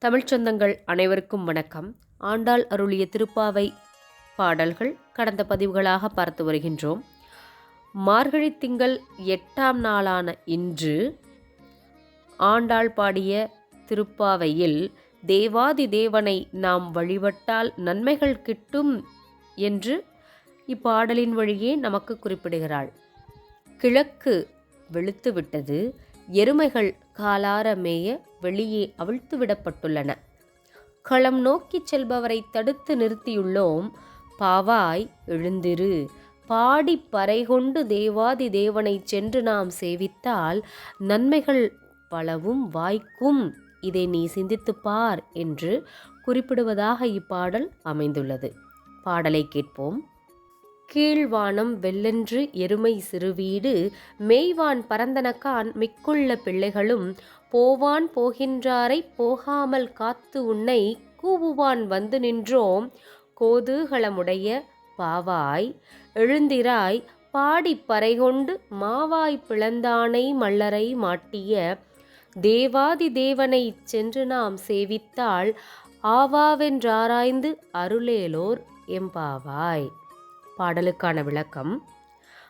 தமிழ்ச் சொந்தங்கள் அனைவருக்கும் வணக்கம். ஆண்டாள் அருளிய திருப்பாவை பாடல்கள் கடந்த பதிவுகளாக பார்த்து வருகின்றோம். மார்கழி திங்கள் எட்டாம் நாளான இன்று ஆண்டாள் பாடிய திருப்பாவையில் தேவாதி தேவனை நாம் வழிபட்டால் நன்மைகள் கிட்டும் என்று இப்பாடலின் வழியே நமக்கு குறிப்பிடுகிறாள். கிழக்கு வெளுத்துவிட்டது எருமைகள் காலார மேய வெளியே அவிழ்த்து விடப்பட்டுள்ளன களம் நோக்கிச் செல்பவரை தடுத்து நிறுத்தியுள்ளோம். பாவாய் எழுந்திரு. பாடி பறை கொண்டு தேவாதி தேவனை சென்று நாம் சேவித்தால் நன்மைகள் பலவும் வாய்க்கும். இதை நீ சிந்தித்துப் பார் என்று குறிப்பிடுவதாக இப்பாடல் அமைந்துள்ளது. பாடலை கேட்போம். கீழ்வானம் வெள்ளென்று எருமை சிறுவீடு மேய்வான் பரந்தனக்கான் மிக்குள்ள பிள்ளைகளும் போவான் போகின்றாரை போகாமல் காத்து உன்னை கூவுவான் வந்து நின்றோம். கோதூகலமுடைய பாவாய் எழுந்திராய் பாடி பறைகொண்டு மாவாய் பிளந்தானை மல்லரை மாட்டிய தேவாதி தேவனை சென்று நாம் சேவித்தால் ஆவாவென்றாராய்ந்து அருளேலோர் எம்பாவாய் பாடலுக்கான விளக்கம்.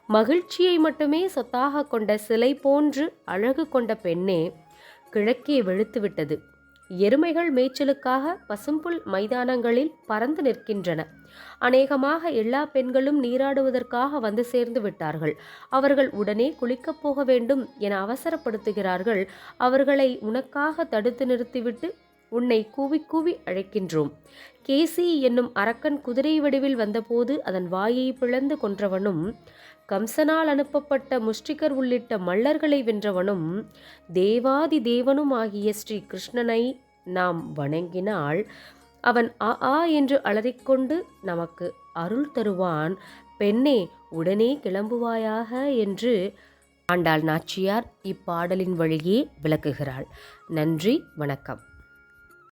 மகிழ்ச்சியை மட்டுமே சொத்தாக கொண்ட சிலை போன்று அழகு கொண்ட பெண்ணே கிழக்கே வெளுத்துவிட்டது எருமைகள் மேய்ச்சலுக்காக பசும்புல் மைதானங்களில் பறந்து நிற்கின்றன. அநேகமாக எல்லா பெண்களும் நீராடுவதற்காக வந்து சேர்ந்து விட்டார்கள். அவர்கள் உடனே குளிக்கப் போக வேண்டும் என அவசரப்படுத்துகிறார்கள். அவர்களை உனக்காக தடுத்து நிறுத்திவிட்டு உன்னை கூவி கூவி அழைக்கின்றோம். கேசி என்னும் அரக்கன் குதிரை வடிவில் வந்தபோது அதன் வாயை பிளந்து கொன்றவனும் கம்சனால் அனுப்பப்பட்ட முஷ்டிகர் உள்ளிட்ட மல்லர்களை வென்றவனும் தேவாதி தேவனும் ஆகிய ஸ்ரீ கிருஷ்ணனை நாம் வணங்கினால் அவன் ஆ ஆ என்று அலறிக்கொண்டு நமக்கு அருள் தருவான். பெண்ணே உடனே கிளம்புவாயாக என்று ஆண்டாள் நாச்சியார் இப்பாடலின் வழியே விளக்குகிறாள். நன்றி வணக்கம்.